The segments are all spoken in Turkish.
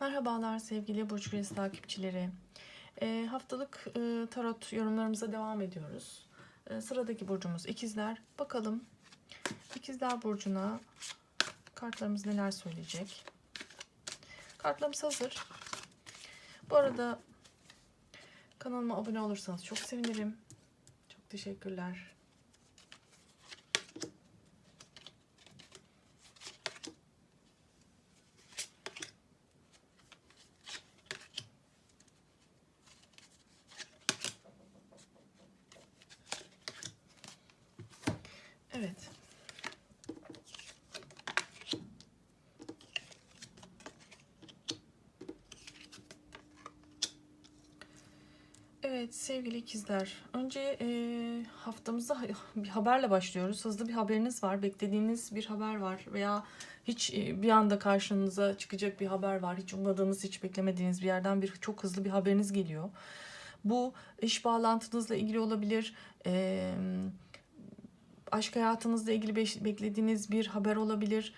Merhabalar sevgili Burç Kriz takipçileri. E, haftalık e, tarot yorumlarımıza devam ediyoruz. E, sıradaki burcumuz ikizler. Bakalım ikizler burcuna kartlarımız neler söyleyecek. Kartlarımız hazır. Bu arada kanalıma abone olursanız çok sevinirim. Çok teşekkürler. Evet. Evet sevgili ikizler. Önce e, haftamıza bir haberle başlıyoruz. Hızlı bir haberiniz var. Beklediğiniz bir haber var. Veya hiç e, bir anda karşınıza çıkacak bir haber var. Hiç ummadığınız, hiç beklemediğiniz bir yerden bir çok hızlı bir haberiniz geliyor. Bu iş bağlantınızla ilgili olabilir. Eee aşk hayatınızla ilgili beklediğiniz bir haber olabilir.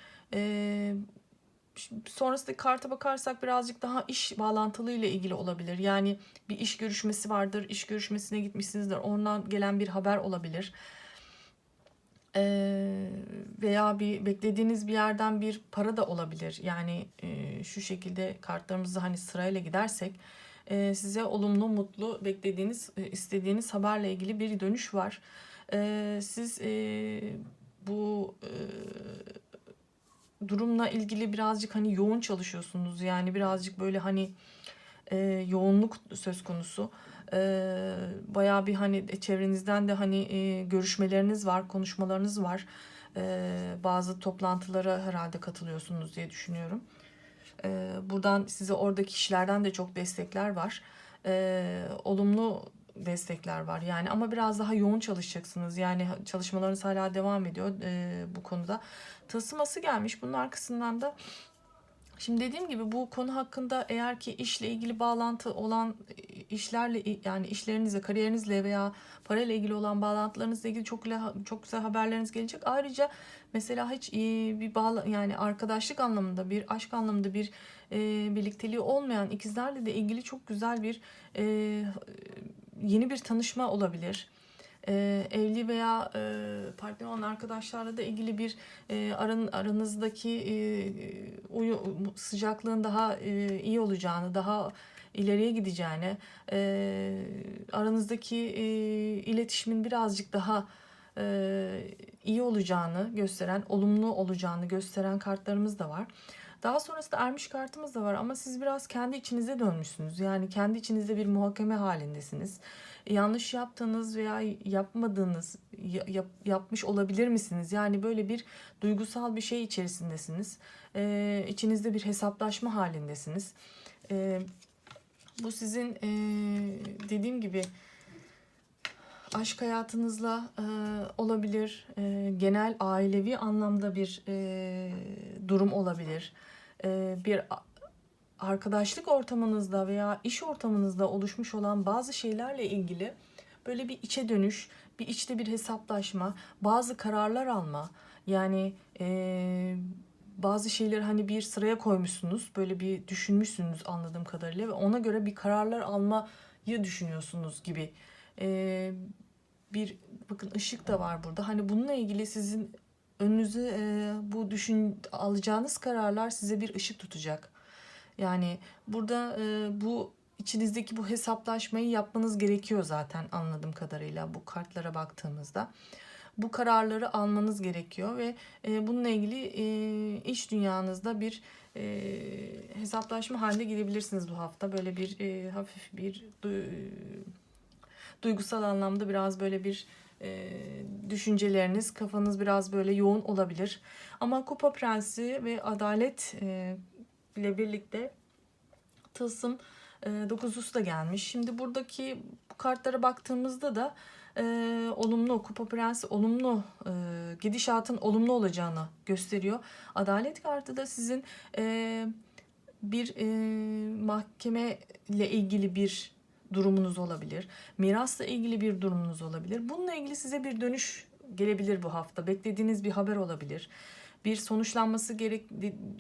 Şimdi sonrasında karta bakarsak birazcık daha iş bağlantılı ilgili olabilir. Yani bir iş görüşmesi vardır, iş görüşmesine gitmişsinizdir. Ondan gelen bir haber olabilir. Ee, veya bir beklediğiniz bir yerden bir para da olabilir. Yani e, şu şekilde kartlarımızı hani sırayla gidersek e, size olumlu, mutlu beklediğiniz, e, istediğiniz haberle ilgili bir dönüş var. Ee, siz e, bu e, durumla ilgili birazcık hani yoğun çalışıyorsunuz. Yani birazcık böyle hani e, yoğunluk söz konusu. E, bayağı bir hani çevrenizden de hani e, görüşmeleriniz var, konuşmalarınız var. E, bazı toplantılara herhalde katılıyorsunuz diye düşünüyorum. E, buradan size oradaki kişilerden de çok destekler var. E, olumlu destekler var. Yani ama biraz daha yoğun çalışacaksınız. Yani çalışmalarınız hala devam ediyor e, bu konuda. Tılsıması gelmiş. Bunun arkasından da şimdi dediğim gibi bu konu hakkında eğer ki işle ilgili bağlantı olan e, işlerle yani işlerinizle kariyerinizle veya parayla ilgili olan bağlantılarınızla ilgili çok çok güzel haberleriniz gelecek. Ayrıca mesela hiç e, bir bağla yani arkadaşlık anlamında bir aşk anlamında bir e, birlikteliği olmayan ikizlerle de ilgili çok güzel bir e, yeni bir tanışma olabilir. Ee, evli veya e, partner olan arkadaşlarla da ilgili bir e, aran, aranızdaki e, uyu, sıcaklığın daha e, iyi olacağını, daha ileriye gideceğini, e, aranızdaki e, iletişimin birazcık daha e, iyi olacağını gösteren, olumlu olacağını gösteren kartlarımız da var. Daha sonrasında ermiş kartımız da var ama siz biraz kendi içinize dönmüşsünüz. Yani kendi içinizde bir muhakeme halindesiniz. Yanlış yaptığınız veya yapmadığınız, ya- yap- yapmış olabilir misiniz? Yani böyle bir duygusal bir şey içerisindesiniz. Ee, içinizde bir hesaplaşma halindesiniz. Ee, bu sizin ee, dediğim gibi aşk hayatınızla e, olabilir, e, genel ailevi anlamda bir e, durum olabilir. E, bir arkadaşlık ortamınızda veya iş ortamınızda oluşmuş olan bazı şeylerle ilgili böyle bir içe dönüş, bir içte bir hesaplaşma, bazı kararlar alma. Yani e, bazı şeyleri hani bir sıraya koymuşsunuz, böyle bir düşünmüşsünüz anladığım kadarıyla ve ona göre bir kararlar almayı düşünüyorsunuz gibi. E, bir bakın ışık da var burada. Hani bununla ilgili sizin önünüze e, bu düşün alacağınız kararlar size bir ışık tutacak. Yani burada e, bu içinizdeki bu hesaplaşmayı yapmanız gerekiyor zaten anladığım kadarıyla bu kartlara baktığımızda. Bu kararları almanız gerekiyor ve e, bununla ilgili e, iş dünyanızda bir e, hesaplaşma haline girebilirsiniz bu hafta. Böyle bir e, hafif bir du- duygusal anlamda biraz böyle bir e, düşünceleriniz, kafanız biraz böyle yoğun olabilir. Ama Kupa Prensi ve Adalet e, ile birlikte Tılsım e, dokuzusu da gelmiş. Şimdi buradaki bu kartlara baktığımızda da e, olumlu, Kupa Prensi olumlu, e, gidişatın olumlu olacağını gösteriyor. Adalet kartı da sizin e, bir e, mahkeme ile ilgili bir durumunuz olabilir. Mirasla ilgili bir durumunuz olabilir. Bununla ilgili size bir dönüş gelebilir bu hafta. Beklediğiniz bir haber olabilir. bir sonuçlanması gerek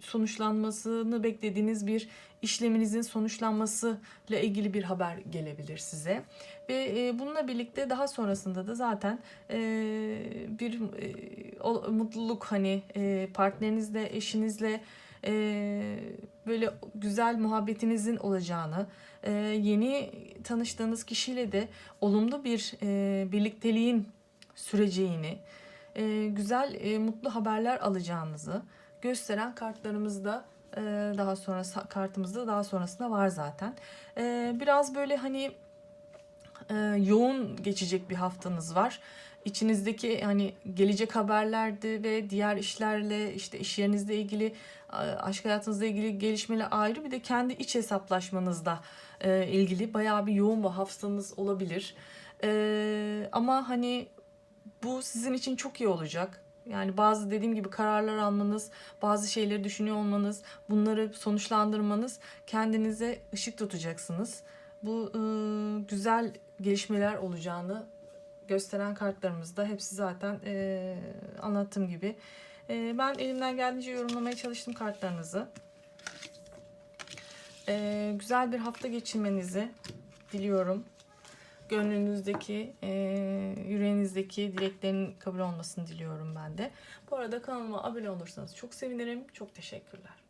sonuçlanmasını beklediğiniz bir işleminizin sonuçlanmasıyla ilgili bir haber gelebilir size. Ve e, bununla birlikte daha sonrasında da zaten e, bir e, o- mutluluk hani e, partnerinizle, eşinizle e, böyle güzel muhabbetinizin olacağını, e, yeni tanıştığınız kişiyle de olumlu bir e, birlikteliğin süreceğini, e, güzel, mutlu haberler alacağınızı gösteren kartlarımızda daha sonra kartımızda daha sonrasında var zaten. Biraz böyle hani yoğun geçecek bir haftanız var. İçinizdeki hani gelecek haberlerdi ve diğer işlerle işte iş yerinizle ilgili aşk hayatınızla ilgili gelişmeler ayrı bir de kendi iç hesaplaşmanızla e, ilgili bayağı bir yoğun bir haftanız olabilir. E, ama hani bu sizin için çok iyi olacak. Yani bazı dediğim gibi kararlar almanız, bazı şeyleri düşünüyor olmanız, bunları sonuçlandırmanız kendinize ışık tutacaksınız. Bu e, güzel gelişmeler olacağını gösteren kartlarımızda hepsi zaten e, anlattığım gibi. E, ben elimden geldiğince yorumlamaya çalıştım kartlarınızı. E, güzel bir hafta geçirmenizi diliyorum. Gönlünüzdeki, e, yüreğinizdeki dileklerin kabul olmasını diliyorum ben de. Bu arada kanalıma abone olursanız çok sevinirim. Çok teşekkürler.